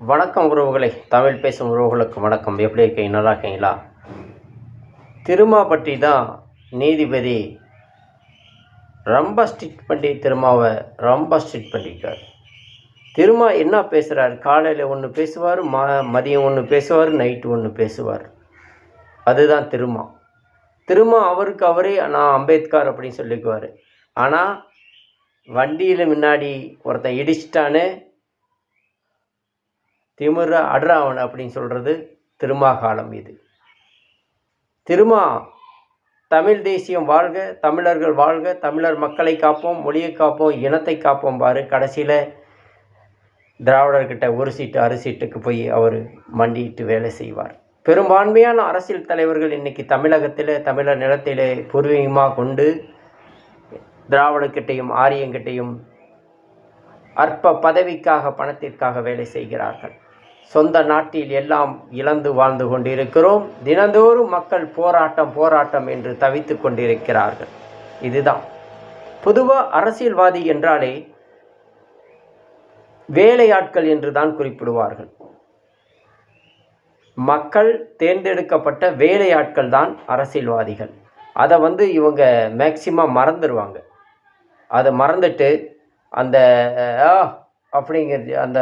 வணக்கம் உறவுகளை. தமிழ் பேசும் உறவுகளுக்கு வணக்கம். எப்படி இருக்கீங்க? நல்லா இருக்கீங்களா? திருமா பற்றி தான் நீதிபதி ரொம்ப ஸ்ட்ரிக்ட் பண்ணி திருமாவை ரொம்ப ஸ்ட்ரிக்ட் பண்ணியிருக்கார் திருமா என்ன பேசுகிறார் காலையில் ஒன்று பேசுவார் ம மதியம் ஒன்று பேசுவார் நைட்டு ஒன்று பேசுவார். அதுதான் திருமா. திருமா அவருக்கு அவரே நான் அம்பேத்கர் அப்படின்னு சொல்லிக்குவார். ஆனால் வண்டியில் முன்னாடி ஒருத்தன் இடிச்சிட்டானே திமிர அடராவன் அப்படின்னு சொல்கிறது திருமாகாலம் இது. திருமா தமிழ் தேசியம் வாழ்க தமிழர்கள் வாழ்க தமிழர் மக்களை காப்போம் மொழியை காப்போம் இனத்தை காப்போம் பாரு. கடைசியில் திராவிடர்கிட்ட ஒரு சீட்டு அரை சீட்டுக்கு போய் அவர் மண்டியிட்டு வேலை செய்வார். பெரும்பான்மையான அரசியல் தலைவர்கள் இன்றைக்கி தமிழகத்தில் தமிழர் நிலத்திலே பூர்வீகமாக கொண்டு திராவிடக்கிட்டையும் ஆரியங்கிட்டையும் அற்ப பதவிக்காக பணத்திற்காக வேலை செய்கிறார்கள். சொந்த நாட்டில் எல்லாம் இழந்து வாழ்ந்து கொண்டிருக்கிறோம். தினந்தோறும் மக்கள் போராட்டம் போராட்டம் என்று தவித்து கொண்டிருக்கிறார்கள். இதுதான். பொதுவாக அரசியல்வாதி என்றாலே வேலையாட்கள் என்று தான் குறிப்பிடுவார்கள். மக்கள் தேர்ந்தெடுக்கப்பட்ட வேலையாட்கள் தான் அரசியல்வாதிகள். அதை வந்து இவங்க மேக்சிமம் மறந்துடுவாங்க அதை மறந்துட்டு அந்த ஆ! அப்படிங்கிறது அந்த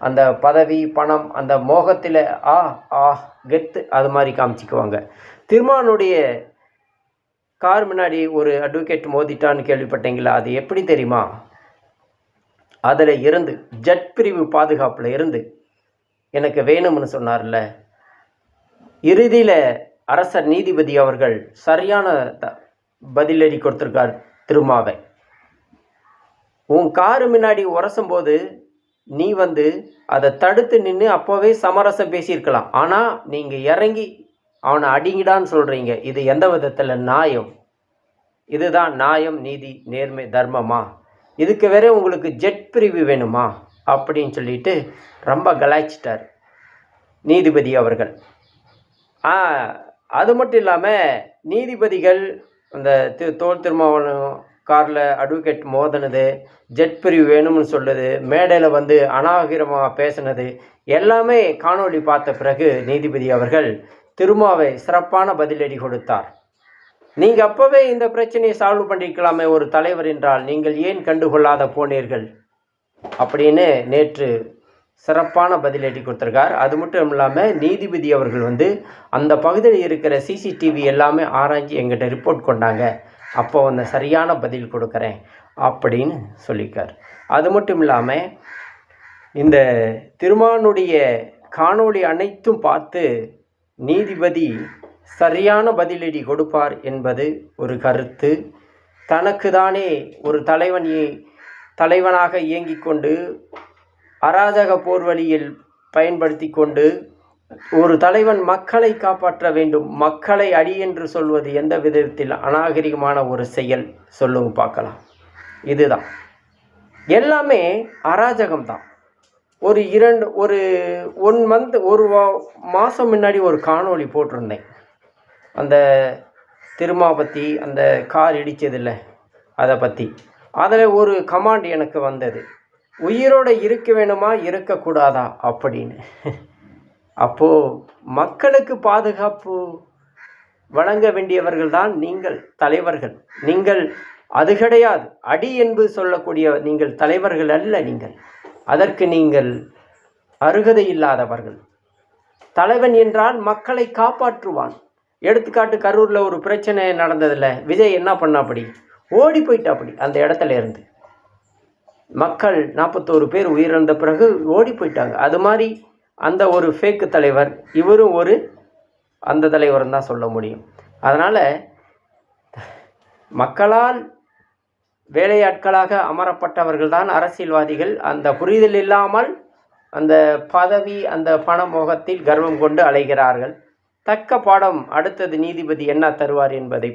அந்த பதவி பணம் அந்த மோகத்தில் ஆ ஆ கெத்து அது மாதிரி காமிச்சிக்குவாங்க. திருமானுடைய கார் முன்னாடி ஒரு அட்வொகேட் மோதிட்டான்னு கேள்விப்பட்டீங்களா? அது எப்படி தெரியுமா? அதில் இருந்து ஜட் பிரிவு பாதுகாப்பில் இருந்து எனக்கு வேணும்னு சொன்னார்ல. இறுதியில் அரசர் நீதிபதி அவர்கள் சரியான த பதிலடி கொடுத்துருக்கார் திருமாவை. உன் காரு முன்னாடி உரசும் போது நீ வந்து அதை தடுத்து நின்று அப்போவே சமரசம் பேசியிருக்கலாம். ஆனால் நீங்கள் இறங்கி அவனை அடிங்கிடான்னு சொல்கிறீங்க இது எந்த விதத்தில் நியாயம்? இதுதான் நியாயம் நீதி நேர்மை தர்மமா? இதுக்கு வேற உங்களுக்கு ஜெட் பிரிவு வேணுமா? அப்படின்னு சொல்லிட்டு ரொம்ப கலாய்ச்சிட்டார் நீதிபதி அவர்கள். அது மட்டும் இல்லாமல் நீதிபதிகள் அந்த தி தோல் திருமாவளவன் காரில் அட்வொகேட் மோதினது ஜெட் பிரிவு வேணும்னு சொல்லுது மேடையில் வந்து அநாகரமாக பேசினது எல்லாமே காணொளி பார்த்த பிறகு நீதிபதி அவர்கள் திருமாவை சிறப்பான பதிலடி கொடுத்தார். நீங்கள் அப்போவே இந்த பிரச்சனையை சால்வ் பண்ணிக்கலாமே ஒரு தலைவர் என்றால் நீங்கள் ஏன் கண்டுகொள்ளாத போனீர்கள்? அப்படின்னு நேற்று சிறப்பான பதிலடி கொடுத்துருக்கார். அது மட்டும் இல்லாமல் நீதிபதி அவர்கள் வந்து அந்த பகுதியில் இருக்கிற சிசிடிவி எல்லாமே ஆராய்ச்சி எங்கிட்ட ரிப்போர்ட் கொண்டாங்க. அப்போ அந்த சரியான பதில் கொடுக்குறேன் அப்படின்னு சொல்லிக்கார். அது மட்டும் இல்லாமல் இந்த திருமானுடைய காணொளி அனைத்தும் பார்த்து நீதிபதி சரியான பதிலடி கொடுப்பார் என்பது ஒரு கருத்து. தனக்கு தானே ஒரு தலைவன் தலைவனாக இயங்கிக் கொண்டு அராஜக போர்வழியில் பயன்படுத்தி கொண்டு ஒரு தலைவன் மக்களை காப்பாற்ற வேண்டும். மக்களை அடி என்று சொல்வது எந்த விதத்தில் அநாகரிகமான ஒரு செயல்? சொல்லுங்க பார்க்கலாம். இதுதான். எல்லாமே அராஜகம்தான். ஒரு இரண்டு ஒரு ஒன் மந்த் ஒரு மாதம் முன்னாடி ஒரு காணொளி போட்டிருந்தேன். அந்த திருமாபத்தி அந்த கார் இடித்ததில்ல அதை பற்றி அதில் ஒரு கமாண்ட் எனக்கு வந்தது. உயிரோடு இருக்க வேணுமா? இருக்கக்கூடாதா? அப்படின்னு. அப்போது மக்களுக்கு பாதுகாப்பு வழங்க வேண்டியவர்கள் தான் நீங்கள் தலைவர்கள். நீங்கள் அது கிடையாது. அடி என்பது சொல்லக்கூடிய நீங்கள் தலைவர்கள் அல்ல நீங்கள். அதற்கு நீங்கள் அருகதை இல்லாதவர்கள். தலைவன் என்றால் மக்களை காப்பாற்றுவான். எடுத்துக்காட்டு கரூரில் ஒரு பிரச்சனை நடந்ததில்ல விஜய் என்ன பண்ணாப்படி ஓடி போயிட்டாப்படி அந்த இடத்துல இருந்து. மக்கள் நாற்பத்தோரு பேர் உயிரிழந்த பிறகு ஓடி போயிட்டாங்க. அது மாதிரி அந்த ஒரு ஃபேக்கு தலைவர் இவரும் ஒரு அந்த தலைவர்னு தான் சொல்ல முடியும். அதனால் மக்களால் வேலையாட்களாக அமரப்பட்டவர்கள் தான் அரசியல்வாதிகள். அந்த புரிதல் இல்லாமல் அந்த பதவி அந்த பண மோகத்தில் கர்வம் கொண்டு அலைகிறார்கள். தக்க பாடம் அடுத்தது நீதிபதி என்ன தருவார் என்பதை